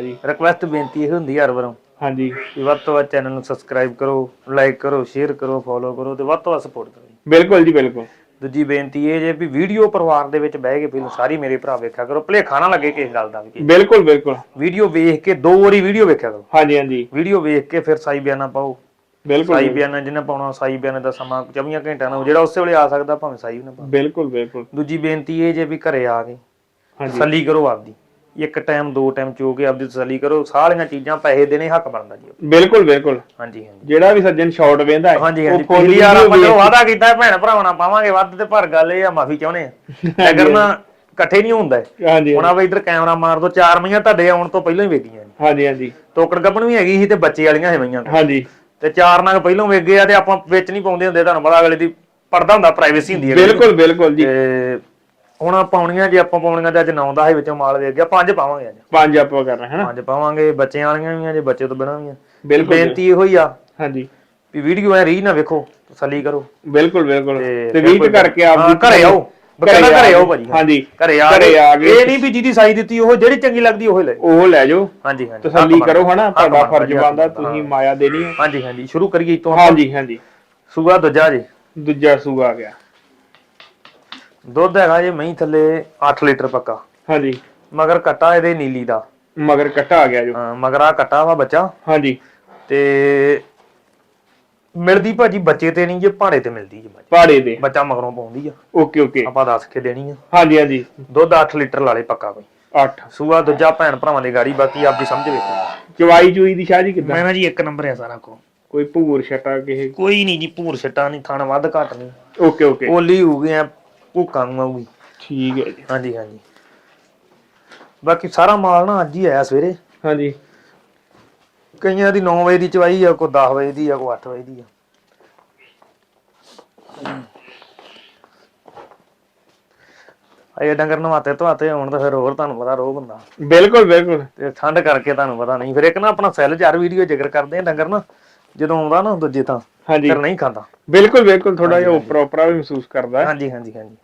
ਜੀ ਰਿਕਵੈਸਟ ਬੇਨਤੀ ਇਹ ਹੁੰਦੀ ਹਰ ਵਾਰੋਂ ਹਾਂਜੀ। ਕਿ ਵੱਧ ਤੋਂ ਵੱਧ ਚੈਨਲ ਨੂੰ ਸਬਸਕ੍ਰਾਈਬ ਕਰੋ ਲਾਈਕ ਕਰੋ ਸ਼ੇਅਰ ਕਰੋ ਫੋਲੋ ਕਰੋ ਤੇ ਵੱਧ ਤੋਂ ਵੱਧ ਸਪੋਰਟ ਕਰੋ ਬਿਲਕੁਲ ਜੀ ਬਿਲਕੁਲ। ਦੂਜੀ ਬੇਨਤੀ ਇਹ ਜੇ ਵੀ ਵੀਡੀਓ ਪਰਿਵਾਰ ਦੇ ਵਿੱਚ ਬਹਿ ਕੇ ਪਹਿਲਾਂ ਸਾਰੀ ਮੇਰੇ ਭਰਾ ਵੇਖਿਆ ਕਰੋ ਭੁਲੇਖਾ ਨਾ ਲੱਗੇ ਕਿਸੇ ਗੱਲ ਦਾ ਵੀ ਬਿਲਕੁਲ ਬਿਲਕੁਲ। ਵੀਡੀਓ ਵੇਖ ਕੇ ਦੋ ਵਾਰੀ ਵੀਡੀਓ ਵੇਖਿਆ ਕਰੋ। ਹਾਂਜੀ ਹਾਂਜੀ। ਵੀਡੀਓ ਵੇਖ ਕੇ ਫਿਰ ਸਾਈ ਬਿਆਨਾ ਪਾਓ। ਬਿਲਕੁਲ ਸਾਈ ਬਿਆਨਾ ਜਿਹਨੇ ਪਾਉਣਾ ਸਾਈ ਬਿਆਨੇ ਦਾ ਸਮਾਂ 24 ਘੰਟਿਆਂ ਨਾਲ ਜਿਹੜਾ ਉਸੇ ਵੇਲੇ ਆ ਸਕਦਾ ਭਾਵੇਂ ਸਾਈ ਵੀ ਨਾ ਪਾਓ ਬਿਲਕੁਲ ਬਿਲਕੁਲ। ਦੂਜੀ ਬੇਨਤੀ ਇਹ ਜੇ ਵੀ ਘਰੇ ਆ ਕੇ ਹਾਂਜੀ। ਤਸੱਲੀ ਕਰੋ ਆਪਦੀ। ਇੱਕ ਟਾਈਮ ਦੋ ਟਾਈਮ ਚੋ ਕੇ ਆਪਦੀ ਤਸੱਲੀ ਕਰੋ। ਸਾਰੀਆਂ ਚੀਜ਼ਾਂ ਪੈਸੇ ਦੇਣੇ ਹੱਕ ਬਣਦਾ ਜੀ। ਬਿਲਕੁਲ ਬਿਲਕੁਲ। ਹਾਂਜੀ ਹਾਂਜੀ। ਜਿਹੜਾ ਵੀ ਸੱਜਣ ਸ਼ਾਰਟ ਵੇਂਦਾ ਹੈ ਹਾਂਜੀ ਹਾਂਜੀ। ਵਾਰ video ਆਪਾਂ ਜੋ ਵਾਅਦਾ ਕੀਤਾ ਭੈਣ ਭਰਾਵਾਂ ਪਾਵਾਂਗੇ ਵੱਧ ਤੇ ਪਰ ਗੱਲ ਇਹ ਆ ਮਾਫੀ ਚਾਹੁੰਦੇ ਆ। ਅਗਰ ਨਾ ਇਕੱਠੇ ਨਹੀਂ ਹੁੰਦਾ। ਹਾਂਜੀ ਹੁਣ ਆ ਇਧਰ ਕੈਮਰਾ ਮਾਰ ਦੋ ਚਾਰ ਮਈਆਂ ਤੁਹਾਡੇ ਆਉਣ ਤੋਂ ਪਹਿਲਾਂ ਹੀ ਵੇਖੀਆਂ ਜੀ ਹਾਂਜੀ ਹਾਂਜੀ। ਤੋਕੜ ਗੱਬਣ ਵੀ ਹੈਗੀ ਸੀ ਤੇ ਬੱਚੇ ਵਾਲੀਆਂ ਸੀ ਮਈਆਂ ਹਾਂਜੀ। ਤੇ ਚਾਰ ਨਗ ਪਹਿਲਾਂ ਵੇਖ ਗਏ ਆ ਤੇ ਆਪਾਂ ਵਿੱਚ ਨਹੀਂ ਪਾਉਂਦੇ ਹੁੰਦੇ ਤੁਹਾਨੂੰ ਪਤਾ ਅਗਲੇ ਦੀ ਪਰਦਾ ਹੁੰਦਾ ਪ੍ਰਾਈਵੇਸੀ ਹੁੰਦੀ ਹੈ। ਬਿਲਕੁਲ ਬਿਲਕੁਲ ਜੀ। ਹੁਣ ਪਾਉਣੀਆਂ ਜੇ ਆਪਾਂ ਪਾਉਣੀਆਂ ਤੇ ਅੱਜ ਨੌ ਦਾ ਹੈ ਵਿੱਚੋਂ ਮਾਲ ਵੇਖ ਗਿਆ ਪੰਜ ਪਾਵਾਂਗੇ ਅੱਜ। ਪੰਜ ਆਪਾਂ ਕਰਨਾ ਹੈ ਨਾ ਪੰਜ ਪਾਵਾਂਗੇ ਬੱਚਿਆਂ ਵਾਲੀਆਂ ਵੀ ਆ ਜੇ ਬੱਚੇ ਤੋਂ ਬਿਨਾਂ ਵੀ ਆ। ਬਿਲਕੁਲ ਬੇਨਤੀ ਇਹੋ ਹੀ ਆ ਹਾਂਜੀ। ਵੀ ਵੀਡੀਓ ਐ ਰੀ ਨਾ ਵੇਖੋ ਤਸੱਲੀ ਕਰੋ। ਬਿਲਕੁਲ ਬਿਲਕੁਲ। ਤੇ ਕੋਈ- ਕਰਕੇ ਆਪ ਹਾਂ, ਘਰੇ ਆਓ। ਬਕਾਇਦਾ ਘਰੇ ਆਓ ਭਾਜੀ। ਹਾਂਜੀ। ਘਰੇ ਆ ਘਰੇ ਆ ਗਏ। ਇਹ ਨਹੀਂ ਵੀ ਜਿਹਦੀ ਸਾਈ ਦਿੱਤੀ ਉਹ ਜਿਹੜੀ ਚੰਗੀ ਲੱਗਦੀ ਉਹ ਲੈ ਉਹ ਲੈ ਜਾਓ। ਹਾਂਜੀ ਹਾਂਜੀ। ਤਸੱਲੀ ਕਰੋ। ਹਨਾ? ਤੁਹਾਡਾ ਫਰਜ਼ ਬਣਦਾ। ਤੁਸੀਂ ਮਾਇਆ ਦੇਣੀ ਹੈ। ਹਾਂਜੀ ਹਾਂਜੀ। ਸ਼ੁਰੂ ਕਰੀਏ ਤੋਂ ਹਾਂਜੀ ਹਾਂਜੀ। ਸੂਆ ਦੂਜਾ ਜੀ। ਦੂਜਾ ਸੂਆ ਆ ਗਿਆ। ਦੁੱਧ ਹੈਗਾ ਜੀ ਮਹੀਂ ਥੱਲੇ 8 ਲੀਟਰ ਪੱਕਾ। ਹਾਂਜੀ। ਮਗਰ ਕੱਟਾ ਇਹਦੇ ਨੀਲੀ ਦਾ। ਮਗਰ ਕੱਟਾ ਆ ਗਿਆ ਜੋ। ਹਾਂ, ਮਗਰ ਆ ਕੱਟਾ ਵਾ ਬੱਚਾ। ਹਾਂਜੀ। ਤੇ ਮਿਲਦੀ ਭਾਜੀ ਬੱਚੇ ਤੇ ਨਹੀਂ ਜੇ ਭਾੜੇ ਤੇ ਮਿਲਦੀ ਜੀ ਬੱਚਾ। ਪਾੜੇ ਦੇ ਬੱਚਾ ਮਗਰੋਂ ਪਾਉਂਦੀ ਆ। Okay okay. ਆਪਾਂ ਦੱਸ ਕੇ ਦੇਣੀ ਆ। ਹਾਂਜੀ ਹਾਂਜੀ। ਦੁੱਧ 8 ਲੀਟਰ ਲਾਲੇ ਪੱਕਾ ਕੋਈ। 8 ਸੂਆ ਦੂਜਾ ਭੈਣ ਭਰਾਵਾਂ ਦੀ ਗਾੜੀ ਬਾਕੀ ਆਪਦੀ ਸਮਝ ਵੇਖੋ ਚਵਾਈ ਚੂਈ ਦੀ ਸ਼ਾਹ ਜੀ ਕਿਦਾਂ? ਮੈਂ ਨਾ ਜੀ ਇੱਕ ਨੰਬਰ ਆ ਸਾਰਾ ਕੋ ਕੋਈ ਭੂਰ ਛਟਾ ਕਿਸੇ? ਕੋਈ ਨਹੀਂ ਜੀ ਭੂਰ ਛਟਾ ਨਹੀਂ ਖਾਣਾ ਵੱਧ ਘੱਟ ਨਹੀਂ। Okay okay. ਓਲੀ ਹੋ ਗਏ ਆ ਭੂਕਾਂ ਨੂੰ ਆਊਗੀ। ਠੀਕ ਹੈ ਜੀ। ਹਾਂਜੀ ਹਾਂਜੀ। ਬਾਕੀ ਸਾਰਾ ਮਾਲ ਨਾ ਅੱਜ ਹੀ ਆਇਆ ਸਵੇਰੇ। ਹਾਂਜੀ। ਕਈਆਂ ਦੀ 9 ਵਜੇ ਦੀ ਚਵਾਈ ਆ ਕੋਈ 10 ਵਜੇ ਦੀ ਆ ਕੋਈ 8 ਵਜੇ ਦੀ ਆ। ਆਏ ਡੰਗਰ ਨਵਾਤੇ ਧਵਾਤੇ ਹੁਣ ਤਾਂ ਫਿਰ ਹੋਰ ਤੁਹਾਨੂੰ ਪਤਾ ਰੋਗ ਹੁੰਦਾ ਬਿਲਕੁਲ ਬਿਲਕੁਲ। ਤੇ ਠੰਡ ਕਰਕੇ ਤੁਹਾਨੂੰ ਪਤਾ ਨਹੀਂ। ਫਿਰ ਇੱਕ ਨਾ ਆਪਣਾ ਸੈੱਲ ਚਾਰ ਵੀਡੀਓ ਜ਼ਿਕਰ ਕਰਦੇ ਆ ਡੰਗਰ ਨਾ। ਜਦੋਂ ਆਉਂਦਾ ਨਾ ਦੂਜੇ ਤਾਂ ਹਾਂਜੀ। ਫਿਰ ਨਹੀਂ ਖਾਂਦਾ। ਬਿਲਕੁਲ ਬਿਲਕੁਲ ਥੋੜਾ ਜਿਹਾ ਉਪਰਾ ਉਪਰਾ ਵੀ ਮਹਿਸੂਸ ਕਰਦਾ। ਹੈ ਹਾਂਜੀ ਹਾਂਜੀ ਹਾਂਜੀ।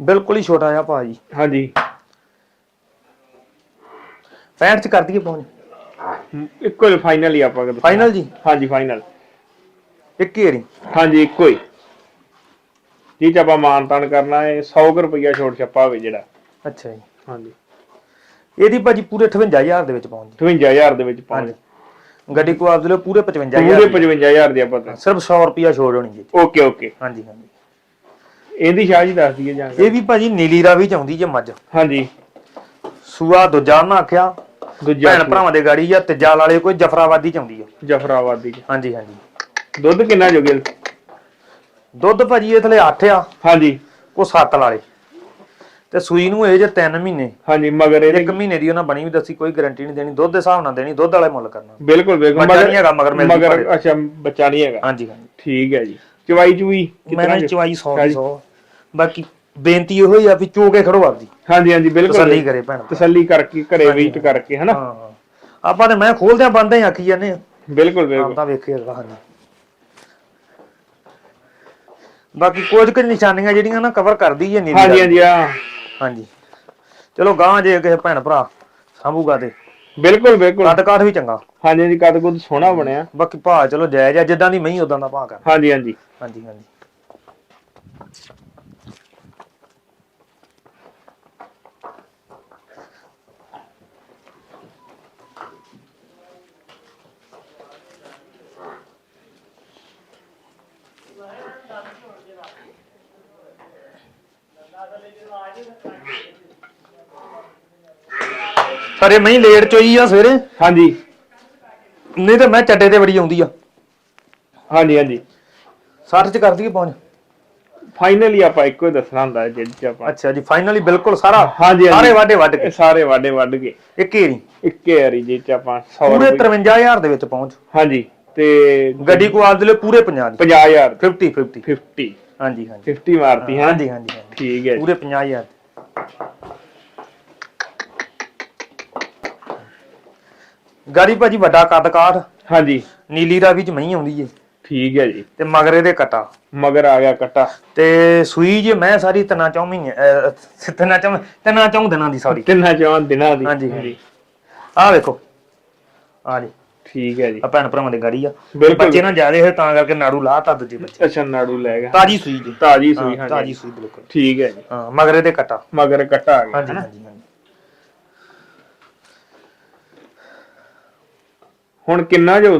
ਬਿਲਕੁਲ ਹੀ ਛੋਟਾ ਜਿਹਾ ਭਾਜੀ ਹਾਂਜੀ। 65 ਚ ਕਰ ਦਈਏ ਪਹੁੰਚ। ਇੱਕੋ ਹੀ ਫਾਈਨਲ ਹੀ ਆਪਾਂ ਕਰਦੇ ਫਾਈਨਲ ਜੀ? ਹਾਂਜੀ ਫਾਈਨਲ ਇੱਕ ਹੀ ਵਾਰੀ। ਹਾਂਜੀ ਇੱਕੋ ਹੀ। ਜੀ ਚ ਆਪਾਂ ਮਾਨ ਤਾਨ ਕਰਨਾ ਹੈ 100 ਕੁ ਰੁਪਈਆ ਛੋਟ ਛੱਪਾ ਹੋਵੇ ਜਿਹੜਾ। ਅੱਛਾ ਜੀ। ਹਾਂਜੀ। ਇਹਦੀ ਭਾਜੀ ਪੂਰੇ 58000 ਦੇ ਵਿੱਚ ਪਹੁੰਚ 58000 ਦੇ ਵਿੱਚ ਪਹੁੰਚ। ਜੀ ਗੱਡੀ ਕੋ ਆਪ ਦੇ ਲਓ ਪੂਰੇ 55000 ਪੂਰੇ 55000 ਦੀ ਆਪਾਂ ਤਾਂ। ਸਿਰਫ 100 ਰੁਪਿਆ ਛੋੜ ਹੋਣੀ ਜੀ। Okay okay. ਹਾਂਜੀ ਹਾਂਜੀ। ਇਹਦੀ ਸ਼ਾਹ ਜੀ ਦੱਸ ਦਈਏ ਜਾਂ ਇਹ ਵੀ ਭਾਜੀ ਨੀਲੀ ਰਾਵੀ ਚ ਆਉਂਦੀ ਜੇ ਮੱਝ। ਹਾਂਜੀ। ਸੂਆ ਦੂਜਾ ਨਾ ਆਖਿਆ ਦੂਜਾ ਭੈਣ ਭਰਾਵਾਂ ਦੇ ਗਾੜੀ ਜਾਂ ਤੀਜਾ ਵਾਲੇ ਕੋਈ ਜਫਰਾਬਾਦੀ ਚ ਆਉਂਦੀ ਆ। ਜਫਰਾਬਾਦੀ ਚ। ਹਾਂਜੀ ਹਾਂਜੀ। ਦੁੱਧ ਕਿੰਨਾ ਜੋਗੇ? ਦੁੱਧ ਭਾਜੀ ਇਹ ਥਲੇ 8 ਆ। ਹਾਂਜੀ। ਕੋ 7 ਵਾਲੇ ਤੇ ਸੂਈ ਨੂੰ ਇਹ ਜੇ 3 ਮਹੀਨੇ। ਹਾਂਜੀ ਮਗਰ ਇਹਦੇ ਇੱਕ ਮਹੀਨੇ ਦੀ ਉਹਨਾਂ ਬਣੀ ਵੀ ਦੱਸੀ ਕੋਈ ਗਾਰੰਟੀ ਨਹੀਂ ਦੇਣੀ। ਦੁੱਧ ਦੇ ਹਿਸਾਬ ਨਾਲ ਦੇਣੀ ਦੁੱਧ ਵਾਲੇ ਮੁੱਲ ਕਰਨਾ। ਬਿਲਕੁਲ ਬਿਲਕੁਲ। ਬੱਚਾ ਨਹੀਂ ਹੈਗਾ ਮਗਰ ਮਿਲਦੀ ਮਗਰ। ਅੱਛਾ ਬੱਚਾ ਨਹੀਂ ਹੈਗਾ। ਹਾਂਜੀ ਹਾਂਜੀ। ਠੀਕ ਹੈ ਜੀ। ਚਵਾਈ ਚੂਈ ਮੈਂ ਨਾ ਕਿਤਨਾ ਚਵਾਈ 100 ਹਾਂਜੀ। 100 ਬਾਕੀ ਬੇਨਤੀ ਇਹੋ ਹੀ ਆ ਵੀ ਚੋ ਕੇ ਖੜੋ ਆਪਦੀ। ਹਾਂਜੀ ਹਾਂਜੀ ਬਿਲਕੁਲ। ਤਸੱਲੀ ਕਰੇ ਭੈਣ ਤਸੱਲੀ ਕਰਕੇ ਘਰੇ ਵੇਟ ਕਰਕੇ ਹਨਾ? ਹਾਂ ਹਾਂ। ਆਪਾਂ ਤੇ ਮੈਂ ਖੋਲਦੇ ਆ ਬੰਦੇ ਆਖੀ ਜਾਂਦੇ ਆ ਬਿਲਕੁਲ ਬਿਲਕੁਲ। ਤਾਂ ਵੇਖੇ ਅਗਲਾ ਹਾਂਜੀ ਬਾਕੀ ਕੁਝ ਕੁ ਨਿਸ਼ਾਨੀਆਂ ਜਿਹੜੀਆਂ ਨਾ ਕਵਰ ਕਰਦੀ ਹੈ ਨੀਲੀ ਹਾਂਜੀ। ਹਾਂਜੀ ਹਾਂਜੀ। ਚਲੋ ਗਾਂ ਜੇ ਕਿਸੇ ਭੈਣ ਭਰਾ ਸਾਂਭੂਗਾ ਤੇ। ਬਿਲਕੁਲ ਬਿਲਕੁਲ। ਕੱਦ ਕਾਠ ਵੀ ਚੰਗਾ। ਹਾਂਜੀ ਹਾਂਜੀ ਕਦ ਕੁਦ ਸੋਹਣਾ ਬਣਿਆ। ਬਾਕੀ ਭਾਅ ਚਲੋ ਜਾਇਜ਼ ਆ ਜਿੱਦਾਂ ਦੀ ਮਹੀਂ ਉਦਾਂ ਦਾ ਭਾਅ ਕਰ ਹਾਂਜੀ ਹਾਂਜੀ। ਹਾਂਜੀ ਹਾਂਜੀ। ਸਾਰੇ ਮਹੀਂ ਲੇਟ ਚੋਈ ਆ ਸਵੇਰੇ। ਹਾਂਜੀ। ਨਹੀਂ ਤਾਂ ਮੈਂ ਚੱਡੇ ਤੇ ਬੜੀ ਆਉਂਦੀ ਆ। ਹਾਂਜੀ ਹਾਂਜੀ। 60 ਚ ਕਰਦੀ ਪਹੁੰਚ। ਫਾਈਨਲੀ ਆਪਾਂ ਇੱਕੋ ਹੀ ਦੱਸਣਾ ਹੁੰਦਾ ਹੈ ਜਿਹੜੀ ਚ ਆਪਾਂ ਅੱਛਾ ਜੀ ਫਾਈਨਲੀ ਬਿਲਕੁਲ ਸਾਰਾ ਹਾਂਜੀ, ਹਾਂਜੀ। ਸਾਰੇ ਵਾਡੇ ਵੱਡ ਇਹ ਕੇ ਸਾਰੇ ਵਾਡੇ ਵੱਢ ਕੇ ਇੱਕ ਹੀ ਨਹੀਂ ਇੱਕੇ ਵਾਰੀ ਜੇ ਚ ਆਪਾਂ 100 ਪੂਰੇ ਰੁਪਏ 53000 ਦੇ ਵਿੱਚ ਪਹੁੰਚ। ਹਾਂਜੀ ਤੇ ਗੱਡੀ ਕੋ ਆਪ ਦੇ ਲਈ ਪੂਰੇ 50 ਦੀ। 50000 50 50 50 ਹਾਂਜੀ ਹਾਂਜੀ। 50 ਮਾਰਤੀ ਹੈ ਹਾਂਜੀ ਹਾਂਜੀ ਹਾਂਜੀ। ਠੀਕ ਹੈ ਜੀ। ਪੂਰੇ 50000 ਗਾੜੀ ਭਾਜੀ ਵੱਡਾ ਕੱਦ ਕਾਠ। ਹਾਂਜੀ। ਨੀਲੀ ਰਾਵੀ ਚ ਮਹੀਂ ਆਉਂਦੀ ਏ। ਠੀਕ ਹੈ ਜੀ। ਤੇ ਮਗਰੇ ਦੇ ਕਟਾ। ਮਗਰ ਆ ਗਿਆ ਕੱਟਾ। ਤੇ ਸੂਈ ਜੇ ਮੈਂ ਸਾਰੀ ਤਨਾ ਚੌ ਮਹੀਨੇ ਅਹ, ਤਿੰਨਾਂ ਚੌ ਤਿੰਨਾਂ ਚੌ ਦਿਨਾਂ ਦੀ ਸੌਰੀ ਤਿੰਨਾਂ ਚੌਂ ਦਿਨਾਂ ਦੀ। ਹਾਂਜੀ ਹਾਂਜੀ। ਆਹ ਵੇਖੋ। ਆ ਜੀ। ਠੀਕ ਹੈ ਜੀ। ਆ ਭੈਣ ਭਰਾਵਾਂ ਦੀ ਗਾੜੀ ਆ। ਬਿਲਕੁਲ। ਬੱਚੇ ਨਾ ਜਿਆਦੇ ਹੋਏ ਤਾਂ ਕਰਕੇ ਨਾੜੂ ਲਾਤਾ ਦੂਜੇ ਬੱਚੇ। ਅੱਛਾ ਨਾੜੂ ਲੈ ਗਿਆ। ਤਾਜੀ ਸੂਈ ਜੀ। ਤਾਜੀ ਸੂਈ ਹਾਂ, ਤਾਜੀ ਸੂਈ ਬਿਲਕੁਲ। ਠੀਕ ਹੈ ਜੀ। ਹਾਂ ਮਗਰੇ ਦੇ ਕਟਾ। ਮਗਰ ਕੱਟਾ ਆ ਗਿਆ। ਹਾਂਜੀ ਹਨਾ? ਹਾਂਜੀ ਹਾਂਜੀ। ਹੁਣ ਕਿੰਨਾ ਜੋ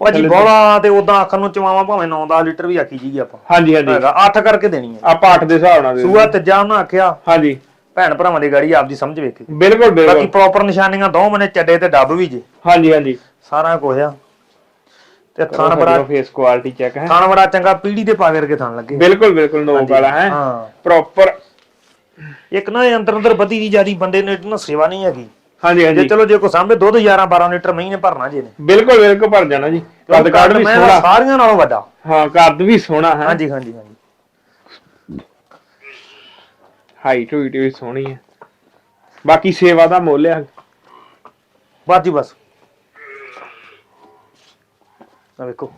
ਭਾਜੀ ਬੋਲਾ ਤੇ ਉਦਾਂ ਆਖਣ ਨੂੰ ਚਵਾਵਾ ਭਾਵੇਂ 9-10 ਲੀਟਰ ਵੀ ਆਖੀ ਜੀਗੀ ਆਪਾਂ। ਹਾਂਜੀ ਹਾਂਜੀ। ਹੈਗਾ 8 ਕਰਕੇ ਦੇਣੀ ਹੈ। ਆਪਾਂ 8 ਦੇ ਹਿਸਾਬ ਨਾਲ ਦੇ ਸੂਆ ਤੀਜਾ ਉਹਨਾਂ ਆਖਿਆ। ਹਾਂਜੀ। ਭੈਣ ਭਰਾਵਾਂ ਦੀ ਗਾੜੀ ਆਪਦੀ ਸਮਝ ਵੇਖੀ ਬਿਲਕੁਲ ਬਾਕੀ ਬਿਲਕੁਲ ਪ੍ਰੋਪਰ ਨਿਸ਼ਾਨੀਆਂ ਦੋ ਮਨੇ ਚੱਡੇ ਤੇ ਡੱਬ ਵੀ ਜੇ। ਹਾਂਜੀ ਹਾਂਜੀ। ਸਾਰਾ ਕੁਝ ਆ। ਤੇ ਥਣ ਬੜਾ ਫੇਸ ਕੁਆਲਿਟੀ ਚੈੱਕ ਹੈ। ਥਣ ਬੜਾ ਚੰਗਾ ਪੀੜੀ ਦੇ ਪਾ ਕਰਕੇ ਥਣ ਲੱਗੇ। ਬਿਲਕੁਲ ਬਿਲਕੁਲ ਨੋਕ ਵਾਲਾ ਹੈ। ਹਾਂ। ਪ੍ਰੋਪਰ ਇੱਕ ਨਾ ਇਹ ਅੰਦਰ ਅੰਦਰ ਵਧੀ ਦੀ ਜਿਆਦੀ ਬੰਦੇ ਨੇ ਨਾ ਸੇਵਾ ਨਹੀਂ ਹੈਗੀ। ਹਾਂਜੀ ਜੇ ਹਾਂਜੀ। ਚਲੋ ਜੇ ਕੋ ਸਾਹਮਣੇ ਦੁੱਧ 11 12 ਲੀਟਰ ਮਹੀਨੇ ਭਰਨਾ ਜੇ ਨੇ। ਬਿਲਕੁਲ ਬਿਲਕੁਲ ਭਰ ਜਾਣਾ ਜੀ। ਕੱਦ ਕਾਠ ਵੀ ਮੈਂ ਸੋਹਣਾ। ਸਾਰੀਆਂ ਨਾਲੋਂ ਵੱਡਾ। ਹਾਂ ਕੱਦ ਵੀ ਸੋਹਣਾ ਹੈ। ਹਾਂਜੀ ਹਾਂਜੀ ਹਾਂਜੀ। ਹਾਈਟ ਵੀ ਵੀ ਸੋਹਣੀ ਹੈ ਬਾਕੀ ਸੇਵਾ ਦਾ ਮੁੱਲ ਹੈ ਬਸ ਜੀ ਬਸ। ਆ ਵੇਖੋ।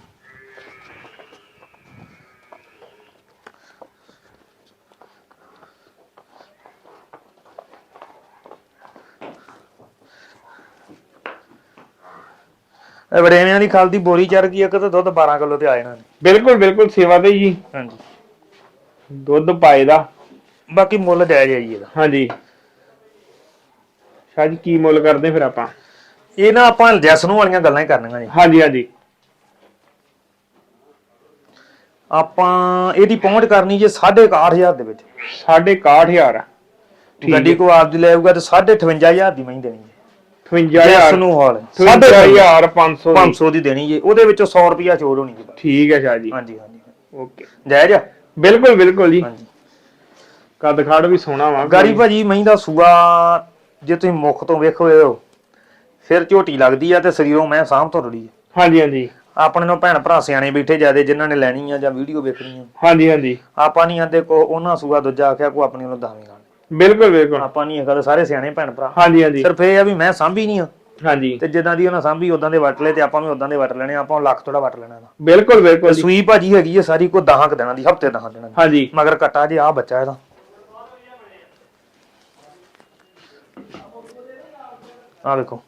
ਇਹ ਵੜੇਵਿਆਂ ਦੀ ਖਾਲ ਦੀ ਬੋਰੀ ਚੜ ਗਈ ਇੱਕ ਤੇ ਦੁੱਧ 12 ਕਿਲੋ ਤੇ ਆ ਜਾਣਾ। ਨੇ ਬਿਲਕੁਲ ਬਿਲਕੁਲ ਸੇਵਾ ਦੇ ਜੀ ਹਾਂਜੀ। ਦੁੱਧ ਪਾਏ ਦਾ। ਬਾਕੀ ਮੁੱਲ ਜਾਇਜ਼ ਹੈ ਜੀ ਇਹਦਾ। ਹਾਂਜੀ। ਸ਼ਾਹ ਜੀ ਕੀ ਮੁੱਲ ਕਰਦੇ ਫਿਰ ਆਪਾਂ? ਇਹ ਨਾ ਆਪਾਂ ਜੈਸ ਨੂੰ ਵਾਲੀਆਂ ਗੱਲਾਂ ਹੀ ਕਰਨੀਆਂ ਜੀ। ਹਾਂਜੀ ਹਾਂਜੀ। ਆਪਾਂ ਇਹਦੀ ਪਹੁੰਚ ਕਰਨੀ ਜੇ 6.5000 ਦੇ ਵਿੱਚ। 61000 ਠੀਕ ਗੱਡੀ ਕੋ ਆਪ ਦੀ ਲੈ ਆਊਗਾ ਤੇ 58000 ਦੀ ਮੈਂ ਦੇਣੀ ਹੈ। 55000 ਜੈਸ ਨੂੰ ਹਾਲ। 55500 500 ਦੀ। ਦੇਣੀ ਜੇ। ਉਹਦੇ ਵਿੱਚੋਂ 100 ਰੁਪਿਆ ਛੋੜ ਹੋਣੀ ਜੀ। ਠੀਕ ਹੈ ਸ਼ਾਹ ਜੀ। ਹਾਂਜੀ ਹਾਂਜੀ। ਓਕੇ। ਜਾਇਜ਼ ਬਿਲਕੁਲ ਬਿਲਕੁਲ ਜੀ। ਕੱਦ ਖਾੜ ਵੀ ਸੋਹਣਾ ਵਾ ਗਾੜੀ ਭਾਜੀ ਮਹੀਂ ਦਾ ਸੂਆ ਜੇ ਤੁਸੀਂ ਮੁੱਖ ਤੋਂ ਵੇਖੋ ਫਿਰ ਝੋਟੀ ਲੱਗਦੀ ਆ ਤੇ ਸਰੀਰੋਂ ਮੈਂ ਸਾਂਭ ਤੋਂ ਰੜੀ ਹਾਂਜੀ ਹਾਂਜੀ। ਆਪਣੇ ਨੂੰ ਭੈਣ ਭਰਾ ਸਿਆਣੇ ਬੈਠੇ ਜਿਆਦੇ ਜਿਨ੍ਹਾਂ ਨੇ ਲੈਣੀ ਆ ਜਾਂ ਵੀਡੀਓ ਵੇਖਣੀ ਆ। ਹਾਂਜੀ ਹਾਂਜੀ। ਆਪਾਂ ਨਹੀਂ ਆਂਦੇ ਕੋ ਉਹਨਾਂ ਸੂਆ ਦੂਜਾ ਆਖਿਆ ਕੋ ਆਪਣੀ ਨੂੰ ਦਾਵੇਂ ਗਾਣੇ ਬਿਲਕੁਲ ਬਿਲਕੁਲ। ਆਪਾਂ ਨਹੀਂ ਤੇ ਸਾਰੇ ਸਿਆਣੇ ਭੈਣ ਭਰਾ। ਹਾਂਜੀ ਹਾਂਜੀ। ਸਿਰਫ ਇਹ ਆ ਵੀ ਮੈਂ ਸਾਂਭੀ ਨਹੀਂ ਆ। ਹਾਂਜੀ। ਤੇ ਜਿੱਦਾਂ ਦੀ ਉਹਨਾਂ ਸਾਂਭੀ ਉਦਾਂ ਦੇ ਵਟ ਲਏ ਤੇ ਆਪਾਂ ਵੀ ਉਦਾਂ ਦੇ ਵਟ ਲੈਣੇ ਆਪਾਂ ਲੱਖ ਥੋੜਾ ਵਟ ਲੈਣਾ ਬਿਲਕੁਲ ਬਿਲਕੁਲ ਸੂਈ ਭਾਜੀ ਹੈਗੀ ਆ ਸਾਰੀ ਕੋ 10 ਕ ਦਿਨਾਂ ਦੀ ਹਫ਼ਤੇ 10 ਦਿਨਾਂ ਦੀ। ਹਾਂਜੀ। ਮਗਰ ਕੱਟਾ ਜੇ ਆ ਬੱਚਾ ਇਹਦਾ। ਆ ਵੇਖੋ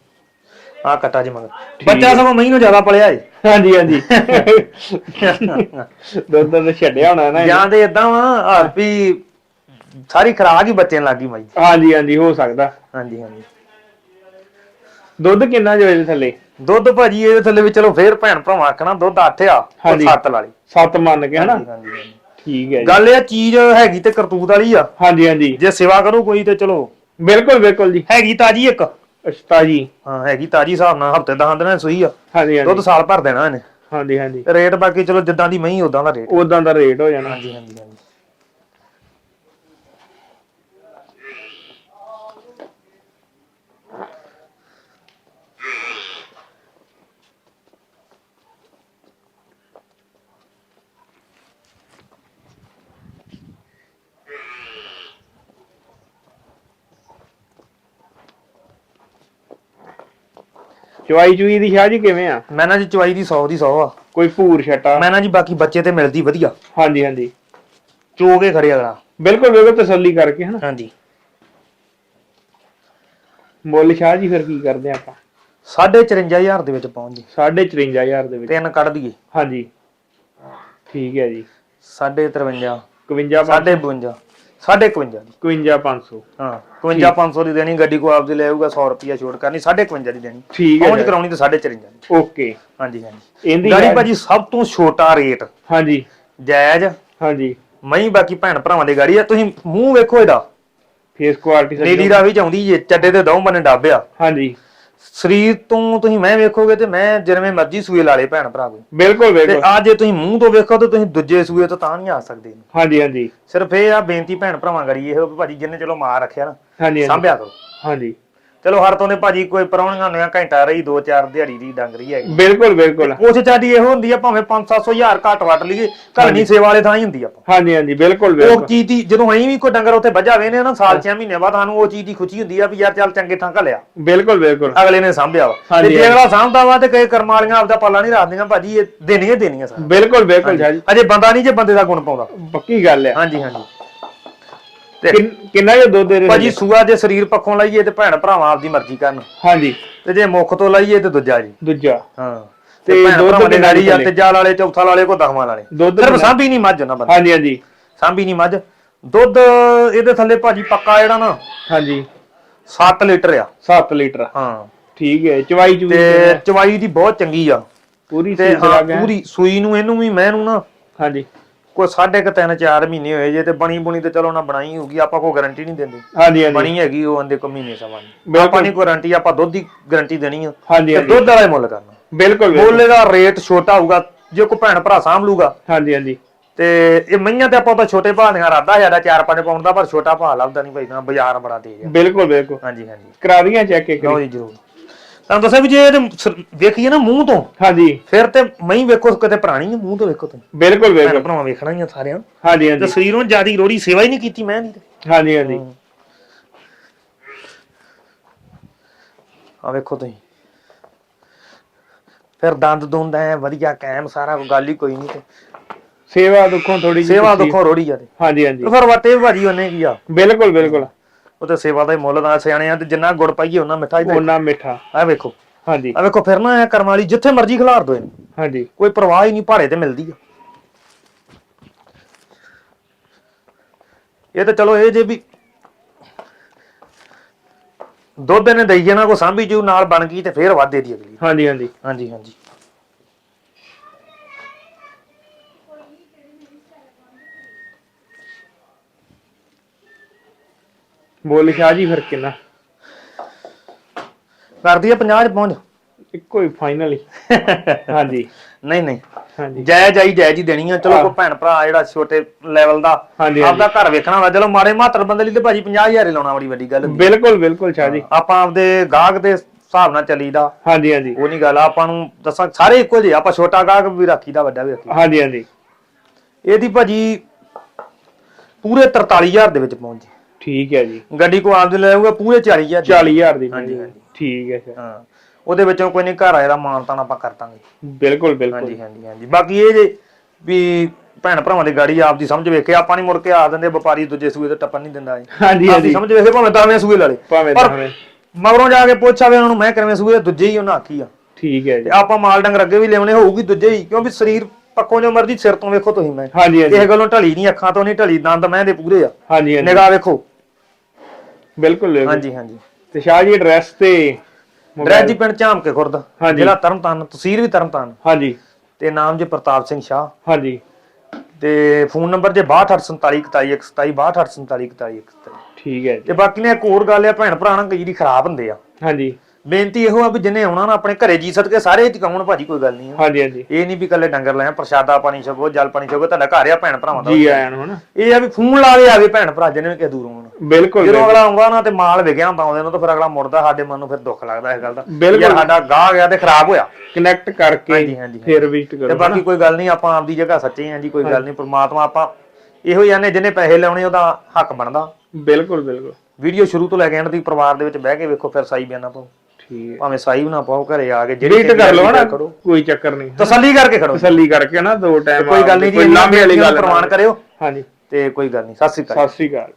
ਆ ਕੱਟਾ ਜੇ ਮਗਰ। ਬੱਚਾ ਸਗੋਂ ਮਹੀਂ ਨੂੰ ਜ਼ਿਆਦਾ ਪਲਿਆ ਏ। ਹਾਂਜੀ ਹਾਂਜੀ। ਦੁੱਧ ਦੁੱਧ ਛੱਡਿਆ ਹੋਣਾ ਨਾ। ਜਾਂ ਤੇ ਇਦਾਂ ਵਾ ਆ ਵੀ ਸਾਰੀ ਖਰਾਕ ਹੀ ਬੱਚੇ ਲੱਗੀ ਮਾਈ। ਹਾਂਜੀ ਹਾਂਜੀ ਹੋ ਸਕਦਾ। ਹਾਂਜੀ ਹਾਂਜੀ। ਦੁੱਧ ਕਿੰਨਾ ਜੋ ਇਹਦੇ ਥੱਲੇ? ਦੁੱਧ ਭਾਜੀ ਇਹਦੇ ਥੱਲੇ ਵੀ ਚਲੋ ਫੇਰ ਭੈਣ ਭਰਾਵਾਂ ਆਖਣਾ ਦੁੱਧ 8 ਆ ਹਾਂਜੀ। 7 ਵਾਲੀ ਸੱਤ ਮੰਨ ਕੇ ਹਨਾ? ਹਾਂਜੀ, ਹਾਂਜੀ, ਹਾਂਜੀ। ਠੀਕ ਹੈ ਜੀ। ਗੱਲ ਇਹ ਚੀਜ਼ ਹੈਗੀ ਤੇ ਕਰਤੂਤ ਵਾਲੀ ਆ। ਹਾਂਜੀ ਹਾਂਜੀ। ਜੇ ਸੇਵਾ ਕਰੂ ਕੋਈ ਤੇ ਚਲੋ। ਬਿਲਕੁਲ ਬਿਲਕੁਲ ਜੀ। ਹੈਗੀ ਤਾਜੀ ਇੱਕ। ਅਸ਼ਤਾ ਜੀ ਹਾਂ ਹੈਗੀ ਤਾਜੀ ਹਿਸਾਬ ਨਾਲ ਹਫ਼ਤੇ 10 ਦਿਨਾਂ ਦੀ ਸੂਈ ਆ। ਹਾਂਜੀ ਦੁੱਧ ਹਾਂਜੀ ਸਾਲ ਭਰ ਦੇਣਾ ਇਹਨੇ। ਹਾਂਜੀ ਹਾਂਜੀ। ਰੇਟ ਬਾਕੀ ਚਲੋ ਜਿੱਦਾਂ ਦੀ ਮਹੀਂ ਉਦਾਂ ਦਾ ਰੇਟ। ਉਦਾਂ ਦਾ ਰੇਟ ਹੋ ਜਾਣਾ। ਹਾਂਜੀ ਹਾਂਜੀ ਹਾਂਜੀ। ਚਵਾਈ ਚੁਈ ਦੀ ਸ਼ਾਹ ਜੀ ਕਿਵੇਂ ਆ? ਮੈਂ ਨਾ ਜੀ ਚਵਾਈ ਦੀ 100 ਦੀ 100 ਆ। ਕੋਈ ਭੂਰ ਛਟਾ ਮੈਂ ਨਾ ਜੀ ਬਾਕੀ ਬੱਚੇ ਤੇ ਮਿਲਦੀ ਵਧੀਆ। ਹਾਂਜੀ ਹਾਂਜੀ। ਚੋ ਕੇ ਖੜੇ ਅਗਲਾ। ਬਿਲਕੁਲ ਬਿਲਕੁਲ ਤਸੱਲੀ ਕਰਕੇ ਹਨਾ। ਹਾਂਜੀ। ਮੁੱਲ ਸ਼ਾਹ ਜੀ ਫਿਰ ਕੀ ਕਰਦੇ ਆਪਾਂ? 54500 ਦੇ ਵਿੱਚ ਪਹੁੰਚ ਜੀ। 54500 ਦੇ ਵਿੱਚ। ਤਿੰਨ ਕੱਢ ਦਈਏ। ਹਾਂਜੀ। ਠੀਕ ਹੈ ਜੀ। 53 51 52 52 ਦੀ। 51500 ਹਾਂ 51500 ਦੀ ਦੇਣੀ ਗੱਡੀ ਕੋ ਆਪਦੇ ਲੈ ਆਊਗਾ 100 ਰੁਪਿਆ ਛੋੜ ਕਰਨੀ 55 ਦੀ ਦੇਣੀ। ਠੀਕ ਹੈ ਪਹੁੰਚ। ਕਰਾਉਣੀ ਤੇ 54 ਦੀ। ਓਕੇ। ਹਾਂਜੀ ਹਾਂਜੀ। ਇਹਦੀ ਗਾੜੀ ਭਾਜੀ ਸਭ ਤੋਂ ਛੋਟਾ ਰੇਟ। ਹਾਂਜੀ। ਜਾਇਜ਼। ਹਾਂਜੀ। ਮਈ ਬਾਕੀ ਭੈਣ ਭਰਾਵਾਂ ਦੇ ਗਾੜੀ ਆ। ਤੁਸੀਂ ਮੂੰਹ ਵੇਖੋ ਇਹਦਾ। ਫੇਸ ਕੁਆਲਿਟੀ ਨੀਲੀ ਰਾਵੀ ਚ ਆਉਂਦੀ ਜੇ ਚੱਡੇ ਤੇ ਦਉ ਬੰਨੇ ਡਾਬਿਆ ਹਾਂਜੀ। ਸਰੀਰ ਤੋਂ ਤੁਸੀਂ ਮੈਂ ਵੇਖੋਗੇ ਤੇ ਮੈਂ ਜਿਵੇਂ ਮਰਜ਼ੀ ਸੂਏ ਲਾ ਲੇ ਭੈਣ ਭਰਾ ਕੋਈ। ਬਿਲਕੁਲ ਤੇ ਬਿਲਕੁਲ। ਆ ਜੇ ਤੁਸੀਂ ਮੂੰਹ ਤੋਂ ਵੇਖੋ ਤੇ ਤੁਸੀਂ ਦੂਜੇ ਸੂਏ ਤੋਂ ਤਾਂ ਨਹੀਂ ਆ ਸਕਦੇ। ਹਾਂਜੀ ਹਾਂਜੀ। ਸਿਰਫ ਇਹ ਆ ਬੇਨਤੀ ਭੈਣ ਭਰਾਵਾਂ ਗੜੀ ਇਹ ਭਾਜੀ ਜਿੰਨੇ ਚਲੋ ਮਾਰ ਰੱਖਿਆ ਨਾ ਹਾਂਜੀ ਹਾਂਜੀ। ਸਾਂਭਿਆ ਕਰੋ। ਹਾਂਜੀ। ਚਲੋ ਹਰ ਤੋਂ ਨੇ ਭਾਜੀ ਕੋਈ ਪਰੌਣੀਆਂ ਹੁੰਦੀਆਂ ਘੰਟਾ ਰਹੀ 2-4 ਦਿਹਾੜੀ ਦੀ ਡੰਗਰੀ ਹੈਗੀ। ਬਿਲਕੁਲ ਬਿਲਕੁਲ। ਕੋਸ਼ਿਸ਼ ਸਾਡੀ ਇਹੋ ਹੁੰਦੀ ਆ ਭਾਵੇਂ 5-700 ਹਜ਼ਾਰ ਘੱਟ ਵਟ ਲਈਏ ਨਹੀਂ ਸੇਵਾ ਵਾਲੇ ਥਾਂ ਹੀ ਹੁੰਦੀ ਆ ਆਪਾਂ। ਹਾਂਜੀ ਹਾਂਜੀ ਬਿਲਕੁਲ ਉਹ ਬਿਲਕੁਲ। ਚੀਜ਼ ਦੀ ਜਦੋਂ ਅਸੀਂ ਵੀ ਕੋਈ ਡੰਗਰ ਉੱਥੇ ਵੱਜਾ ਵੇਨੇ ਨਾ ਸਾਲ 6 ਮਹੀਨੇ ਬਾਅਦ ਸਾਨੂੰ ਉਹ ਚੀਜ਼ ਦੀ ਖੁਸ਼ੀ ਹੁੰਦੀ ਆ ਵੀ ਯਾਰ ਚੱਲ ਚੰਗੇ ਥਾਂ ਘਲਿਆ। ਬਿਲਕੁਲ ਬਿਲਕੁਲ। ਅਗਲੇ ਨੇ ਸਾਂਭਿਆ ਵਾ। ਤੇ ਹਾਂਜੀ, ਜੇ ਅਗਲਾ ਸਾਂਭਦਾ ਵਾ ਤੇ ਕਈ ਕਰਮ ਵਾਲੀਆਂ ਆਪਦਾ ਪਾਲਾ ਨਹੀਂ ਰੱਖਦੀਆਂ ਭਾਜੀ ਇਹ ਦੇਣੀਆਂ ਹੀ ਦੇਣੀਆਂ ਸਾਰ ਬਿਲਕੁਲ ਬਿਲਕੁਲ ਸ਼ਾਹ ਜੀ। ਅਜੇ ਬੰਦਾ ਨਹੀਂ ਜੇ ਬੰਦੇ ਦਾ ਗੁਣ ਪਾਉਂਦਾ। ਪੱਕੀ ਗੱਲ ਹੈ ਹਾਂਜੀ ਹਾਂਜੀ। ਤੇ ਕਿੰਨ- ਕਿੰਨਾ ਜੋ ਦੁੱਧ ਦੇ ਰਹੇ ਭਾਜੀ ਸੂਆ ਜੇ ਸਰੀਰ ਪੱਖੋਂ ਲਈਏ ਤੇ ਭੈਣ ਭਰਾਵਾਂ ਆਪਦੀ ਮਰਜ਼ੀ ਕਰਨ। ਹਾਂਜੀ। ਤੇ ਜੇ ਮੁੱਖ ਤੋਂ ਲਈਏ ਤੇ ਦੂਜਾ ਜੀ। ਦੂਜਾ। ਹਾਂ। ਤੇ ਤੇ ਭੈਣ ਦੁੱਧ ਭਰਾਵਾਂ ਦੇ ਕਿੰਨਾ ਗਾੜੀ ਆ? ਤੇ ਜਾਲ ਵਾਲੇ ਚੌਥਾ ਵਾਲੇ ਕੋ ਦਸਵਾਂ ਵਾਲੇ। ਦੁੱਧ ਸਿਰਫ? ਸਾਂਭੀ ਨਹੀਂ ਮੱਝ ਨਾ ਬੰਦਾ। ਹਾਂਜੀ ਹਾਂਜੀ। ਸਾਂਭੀ ਨਹੀਂ ਮੱਝ। ਦੁੱਧ ਇਹਦੇ ਥੱਲੇ ਭਾਜੀ ਪੱਕਾ ਜਿਹੜਾ ਨਾ ਹਾਂਜੀ। 7 ਲੀਟਰ ਆ। 7 ਲੀਟਰ। ਹਾਂ। ਠੀਕ ਹੈ ਚਵਾਈ ਚੂਈ ਤੇ ਚਵਾਈ ਦੀ ਬਹੁਤ ਚੰਗੀ ਆ। ਪੂਰੀ ਤੇ ਸੀਲ ਹਾਂ ਲੱਗ ਗਿਆ। ਪੂਰੀ ਸੂਈ ਨੂੰ ਇਹਨੂੰ ਵੀ ਮੈਂ ਨੂੰ ਨਾ ਹਾਂਜੀ। ਕੋਈ ਸਾਢੇ ਕੁ ਤਿੰਨ ਚਾਰ ਮਹੀਨੇ ਹੋਏ ਜੇ ਤੇ ਬਣੀ ਬੁਣੀ ਤੇ ਚਲੋ ਨਾ ਬਣਾਈ ਹੋਊਗੀ ਆਪਾਂ ਕੋਈ ਗਾਰੰਟੀ ਨਹੀਂ ਦਿੰਦੇ। ਹਾਂਜੀ ਹਾਂਜੀ। ਬਣੀ ਹੈਗੀ ਉਹ ਆਂਦੇ ਕੋ ਮਹੀਨੇ ਸਮਾਂ ਦੀ। ਬਿਲਕੁਲ। ਆਪਾਂ ਨਹੀਂ ਕੋਈ ਗਾਰੰਟੀ ਆਪਾਂ ਦੁੱਧ ਦੀ ਗਾਰੰਟੀ ਦੇਣੀ ਆ। ਹਾਂਜੀ ਤੇ ਹਾਂਜੀ। ਦੁੱਧ ਵਾਲਾ ਹੀ ਮੁੱਲ ਕਰਨਾ। ਬਿਲਕੁਲ ਬਿਲਕੁਲ। ਮੁੱਲ ਦਾ ਰੇਟ ਛੋਟਾ ਹੋਊਗਾ ਜੇ ਕੋਈ ਭੈਣ ਭਰਾ ਸਾਂਭ ਲੂਗਾ। ਹਾਂਜੀ ਹਾਂਜੀ। ਤੇ ਇਹ ਮਈਆਂ ਤੇ ਆਪਾਂ ਤਾਂ ਛੋਟੇ ਭਾਅ ਦੀਆਂ ਰਾਦਾ ਜ਼ਿਆਦਾ 4-5 ਪਾਉਂਡ ਦਾ ਪਰ ਛੋਟਾ ਭਾਅ ਲੱਭਦਾ ਨਹੀਂ ਭਾਈ ਨਾ ਬਾਜ਼ਾਰ ਬੜਾ ਤੇਜ਼ ਆ। ਬਿਲਕੁਲ ਬਿਲਕੁਲ। ਹਾਂਜੀ ਹਾਂਜੀ। ਕਰਾ ਚੈੱਕ ਇੱਕ ਲਓ। ਜੀ ਜ਼ਰੂਰ। ਤੁਹਾਨੂੰ ਦੱਸਿਆ ਵੀ ਜੇ ਇਹਦੇ ਵੇਖੀਏ ਨਾ ਮੂੰਹ ਤੋਂ ਹਾਂਜੀ। ਫਿਰ ਤੇ ਮਈ ਵੇਖੋ ਕਿਤੇ ਪੁਰਾਣੀ ਹੈ ਮੂੰਹ ਤੋਂ ਵੇਖੋ ਤੁਸੀਂ। ਬਿਲਕੁਲ ਭੈਣ ਬਿਲਕੁਲ। ਭਰਾਵਾਂ ਵੇਖਣਾ ਹੀ ਆ ਸਾਰਿਆਂ ਹਾਂਜੀ ਤੇ ਹਾਂਜੀ ਸਰੀਰੋਂ ਜਿਆਦੀ ਰੋੜੀ ਸੇਵਾ ਹੀ ਨਹੀਂ ਕੀਤੀ ਮੈਂ ਨਹੀਂ ਹਾਂਜੀ ਹਾਂਜੀ। ਆ ਵੇਖੋ ਤੁਸੀਂ। ਫਿਰ ਦੰਦ ਦੁੰਦ ਐ ਵਧੀਆ ਕਾਇਮ ਸਾਰਾ ਕੋਈ ਗੱਲ ਹੀ ਕੋਈ ਨਹੀਂ ਤੇ। ਸੇਵਾ ਦੁੱਖੋਂ ਥੋੜੀ ਜਿਹੀ ਸੇਵਾ। ਦੁੱਖੋਂ ਰੋੜੀ ਤੇ। ਹਾਂਜੀ ਹਾਂਜੀ। ਤੇ ਫਿਰ ਵਟੇ ਭਾਜੀ ਉਹਨੇ ਕੀ ਆ? ਬਿਲਕੁਲ ਬਿਲਕੁਲ। ਉਹ ਤੇ ਸੇਵਾ ਦਾ ਹੀ ਮੁੱਲ ਦਾ ਸਿਆਣੇ ਆ ਤੇ ਜਿੰਨਾ ਗੁੜ ਪਾਈਏ ਉਹਨਾਂ ਮਿੱਠਾ ਹੀ ਉਹਨਾਂ ਮਿੱਠਾ। ਆ ਵੇਖੋ। ਹਾਂਜੀ। ਆ ਵੇਖੋ ਫਿਰ ਨਾ ਇਹ ਕਰਮ ਵਾਲੀ ਜਿੱਥੇ ਮਰਜ਼ੀ ਖਿਲਾਰ ਦੋ ਇਹਨੂੰ। ਹਾਂਜੀ। ਕੋਈ ਪਰਵਾਹ ਹੀ ਨਹੀਂ ਭਾੜੇ ਤੇ ਮਿਲਦੀ ਆ। ਇਹ ਤਾਂ ਚਲੋ ਇਹ ਜੇ ਵੀ ਦੁੱਧ ਨੇ ਦਈ ਜਾਣਾ ਕੋ ਸਾਂਭੀ ਜੂ ਨਾਲ ਬਣ ਗਈ ਤੇ ਫੇਰ ਵੱਧ ਦੀ ਅਗਲੀ। ਹਾਂਜੀ ਹਾਂਜੀ। ਹਾਂਜੀ ਹਾਂਜੀ। ਬੋਲ ਸ਼ਾਹ ਜੀ ਫਿਰ ਕਿੰਨਾ? ਕਰਦੀ ਆ 50 ਚ ਪਹੁੰਚ। ਇੱਕੋ ਹੀ ਫਾਈਨਲ ਹੀ। ਹਾਂਜੀ। ਨਹੀਂ ਨਹੀਂ। ਹਾਂਜੀ। ਜੈ ਜਾਈ ਜੈ ਜੀ ਦੇਣੀ ਆ। ਚਲੋ ਕੋ ਭੈਣ ਭਰਾ ਜਿਹੜਾ ਛੋਟੇ ਲੈਵਲ ਦਾ ਹਾਂਜੀ, ਆਪਦਾ ਘਰ ਵੇਖਣਾ ਹੁੰਦਾ ਚਲੋ ਮਾੜੇ ਮਾਤਰ ਬੰਦੇ ਲਈ ਤੇ ਭਾਜੀ 50000 ਹੀ ਲਾਉਣਾ ਬੜੀ ਵੱਡੀ ਗੱਲ ਹੁੰਦੀ ਬਿਲਕੁਲ ਬਿਲਕੁਲ ਸ਼ਾਹ ਜੀ। ਆਪਾਂ ਆਪਦੇ ਗਾਹਕ ਦੇ ਹਿਸਾਬ ਨਾਲ ਚੱਲੀਦਾ। ਹਾਂਜੀ ਹਾਂਜੀ। ਉਹ ਨਹੀਂ ਗੱਲ ਆਪਾਂ ਨੂੰ ਦੱਸਾਂ ਸਾਰੇ ਇੱਕੋ ਜਿਹੇ ਆਪਾਂ ਛੋਟਾ ਗਾਹਕ ਵੀ ਰੱਖੀਦਾ ਵੱਡਾ ਵੀ ਰੱਖੀਦਾ। ਹਾਂਜੀ ਹਾਂਜੀ। ਇਹਦੀ ਭਾਜੀ ਪੂਰੇ 43000 ਦੇ ਵਿੱਚ ਪਹੁੰਚ ਜੀ। ਠੀਕ ਹੈ ਜੀ। ਗੱਡੀ ਕੋ ਆਪਦੇ ਲੈ ਆਊਗਾ ਪੂਰੇ 40000 ਦੀ। 40000 ਦੀ ਹਾਂਜੀ, ਹਾਂਜੀ। ਠੀਕ ਹੈ ਸਰ। ਹਾਂ। ਉਹਦੇ ਵਿੱਚੋਂ ਕੋਈ ਨਹੀਂ ਘਰ ਆਏ ਦਾ ਮਾਨਤਾਨ ਆਪਾਂ ਕਰ ਦਾਂਗੇ। ਬਿਲਕੁਲ ਬਿਲਕੁਲ। ਹਾਂਜੀ ਹਾਂਜੀ ਹਾਂਜੀ। ਬਾਕੀ ਇਹ ਜੇ ਵੀ ਭੈਣ ਭਰਾਵਾਂ ਦੀ ਗਾੜੀ ਆਪਦੀ ਸਮਝ ਵੇਖ ਆਪਾਂ ਨਹੀਂ ਮੁੜ ਕੇ ਆ ਦਿੰਦੇ ਵਪਾਰੀ ਦੂਜੇ ਸੂਏ ਤੇ ਟੱਪਣ ਨਹੀਂ ਦਿੰਦਾ ਹਾਂਜੀ ਹਾਂਜੀ। ਸਮਝ ਵੇਖੇ ਭਾਵੇਂ ਦਸਵੇਂ ਸੂਏ ਲਾਲੇ ਭਾਵੇਂ ਦਸਵੇਂ। ਮਗਰੋਂ ਜਾ ਕੇ ਪੁੱਛ ਆਵੇ ਉਹਨਾਂ ਨੂੰ ਮੈਂ ਕਿਵੇਂ ਸੂਏ ਦੂਜੇ ਹੀ ਉਹਨਾਂ ਆਖੀ ਆ। ਠੀਕ ਹੈ ਜੀ। ਆਪਾਂ ਮਾਲ ਡੰਗਰ ਅੱਗੇ ਵੀ ਲਿਆਉਣੇ ਹੋਊਗੀ ਦੂਜੇ ਹੀ ਕਿਉਂਕਿ ਸਰੀਰ ਪੱਕੋਂ ਜੋ ਮਰਜ਼ੀ ਸਿਰ ਤੋਂ ਵੇਖੋ ਤੁਸੀਂ ਮੈਂ। ਹਾਂਜੀ ਹਾਂਜੀ। ਇਹ ਗੱਲੋਂ ਢਲੀ ਨਹੀਂ ਅੱਖਾਂ ਤੋਂ ਨਹੀਂ ਢਲੀ ਦੰਦ ਮੈਂ ਦੇ ਪੂਰੇ ਆ। ਹਾਂਜੀ ਹਾਂਜੀ। ਨਿਗਾਹ ਵੇਖੋ। ਬਿਲਕੁਲ ਬਿਲਕੁਲ। ਹਾਂਜੀ ਹਾਂਜੀ। ਤੇ ਸ਼ਾਹ ਜੀ ਐਡਰੈਸ ਤੇ ਡਰੈਸ ਜੀ ਪਿੰਡ ਝਾਮ ਕੇ ਖੁਰਦ। ਹਾਂਜੀ। ਜ਼ਿਲ੍ਹਾ ਤਰਨਤਾਰਨ ਤਹਿਸੀਲ ਵੀ ਤਰਨਤਾਰਨ। ਹਾਂਜੀ। ਤੇ ਨਾਮ ਜੀ ਪ੍ਰਤਾਪ ਸਿੰਘ ਸ਼ਾਹ। ਹਾਂਜੀ। ਤੇ ਫੋਨ ਨੰਬਰ ਜੇ 62474127 ਠੀਕ ਹੈ ਜੀ। ਤੇ ਬਾਕੀ ਨੇ ਇੱਕ ਹੋਰ ਗੱਲ ਆ ਭੈਣ ਭਰਾ ਨਾਲ ਕਈ ਜਿਹੜੀ ਖਰਾਬ ਹੁੰਦੇ ਆ। ਹਾਂਜੀ। ਬੇਨਤੀ ਇਹੋ ਆ ਵੀ ਜਿੰਨੇ ਆਉਣਾ ਨਾ ਆਪਣੇ ਘਰੇ ਜੀ ਸਦਕੇ ਸਾਰੇ ਹੀ ਟਿਕਾਉਣ ਭਾਜੀ ਕੋਈ ਗੱਲ ਨਹੀਂ। ਹਾਂਜੀ ਹਾਂਜੀ। ਇਹ ਨਹੀਂ ਵੀ ਕੱਲੇ ਡੰਗਰ ਲੈ ਪ੍ਰਸ਼ਾਦਾ ਪਾਣੀ ਛਕੋ ਜਲ ਪਾਣੀ ਛਕੋ ਤੁਹਾਡਾ ਘਰ ਆ ਭੈਣ ਭਰਾਵਾਂ ਦਾ। ਜੀ ਆਇਆਂ ਨੂੰ ਹਨਾ। ਇਹ ਆ ਵੀ ਫੋਨ ਲਾ ਕੇ ਆਵੇ ਭੈਣ ਭਰਾ ਜਿਹਨੇ ਕਿ ਦੂਰੋਂ ਆਉਣ। ਬਿਲਕੁਲ ਜਦੋਂ। ਅਗਲਾ ਆਉਂਦਾ ਨਾ ਤੇ ਮਾਲ ਵਿਗਿਆ ਹੁੰਦਾ ਉਹਦੇ ਨੂੰ ਤਾਂ ਫਿਰ ਅਗਲਾ ਮੁੜਦਾ ਸਾਡੇ ਮਨ ਨੂੰ ਫਿਰ ਦੁੱਖ ਲੱਗਦਾ ਇਸ ਗੱਲ ਦਾ। ਯਾਰ ਸਾਡਾ ਗਾਹ ਗਿਆ ਤੇ ਖਰਾਬ ਹੋਇਆ। ਕਨੈਕਟ ਕਰਕੇ ਹਾਂਜੀ, ਹਾਂਜੀ, ਫਿਰ ਵਿਜ਼ਿਟ ਤੇ ਕਰੋ ਬਾਕੀ ਕੋਈ ਗੱਲ ਨਹੀਂ ਆਪਾਂ ਆਪਦੀ ਜਗ੍ਹਾ ਸੱਚੇ ਆਂ ਜੀ ਕੋਈ ਗੱਲ ਨਹੀਂ ਪ੍ਰਮਾਤਮਾ ਆਪਾਂ ਇਹੋ ਹੀ ਆਨੇ ਜਿਹਨੇ ਪੈਸੇ ਲਾਉਣੇ ਉਹਦਾ ਹੱਕ ਬਣਦਾ। ਬਿਲਕੁਲ ਬਿਲਕੁਲ। ਵੀਡੀਓ ਸ਼ੁਰੂ ਤੋਂ ਲੈ ਕੇ ਐਂਡ ਤੱਕ ਪਰਿਵਾਰ ਦੇ ਵਿੱਚ ਬਹਿ ਕੇ ਵੇਖੋ ਫਿਰ ਸਾਈ ਬਿਆਨਾ ਪਾਓ ਠੀਕ। ਭਾਵੇਂ ਸਾਈ ਵੀ ਨਾ ਪਾਓ ਘਰੇ ਆ ਕੇ ਰੀਟ ਕਰ ਲਓ ਕਰੋ। ਕੋਈ ਚੱਕਰ ਨਹੀਂ। ਤਸੱਲੀ ਕਰਕੇ ਖੜੋ। ਤਸੱਲੀ ਕਰਕੇ ਨਾ ਦੋ ਟਾਈਮ ਕੋਈ ਗੱਲ ਨਹੀਂ ਜੀ ਲਾਂਭੇ ਵਾਲੀ ਗੱਲ ਪ੍ਰਮਾਣ ਕਰਿਓ। ਹਾਂਜੀ। ਤੇ ਕੋਈ ਗੱਲ ਨਹੀਂ ਸਤਿ ਸ੍ਰੀ ਅਕਾਲ। ਸਤਿ ਸ੍ਰੀ ਅਕਾਲ।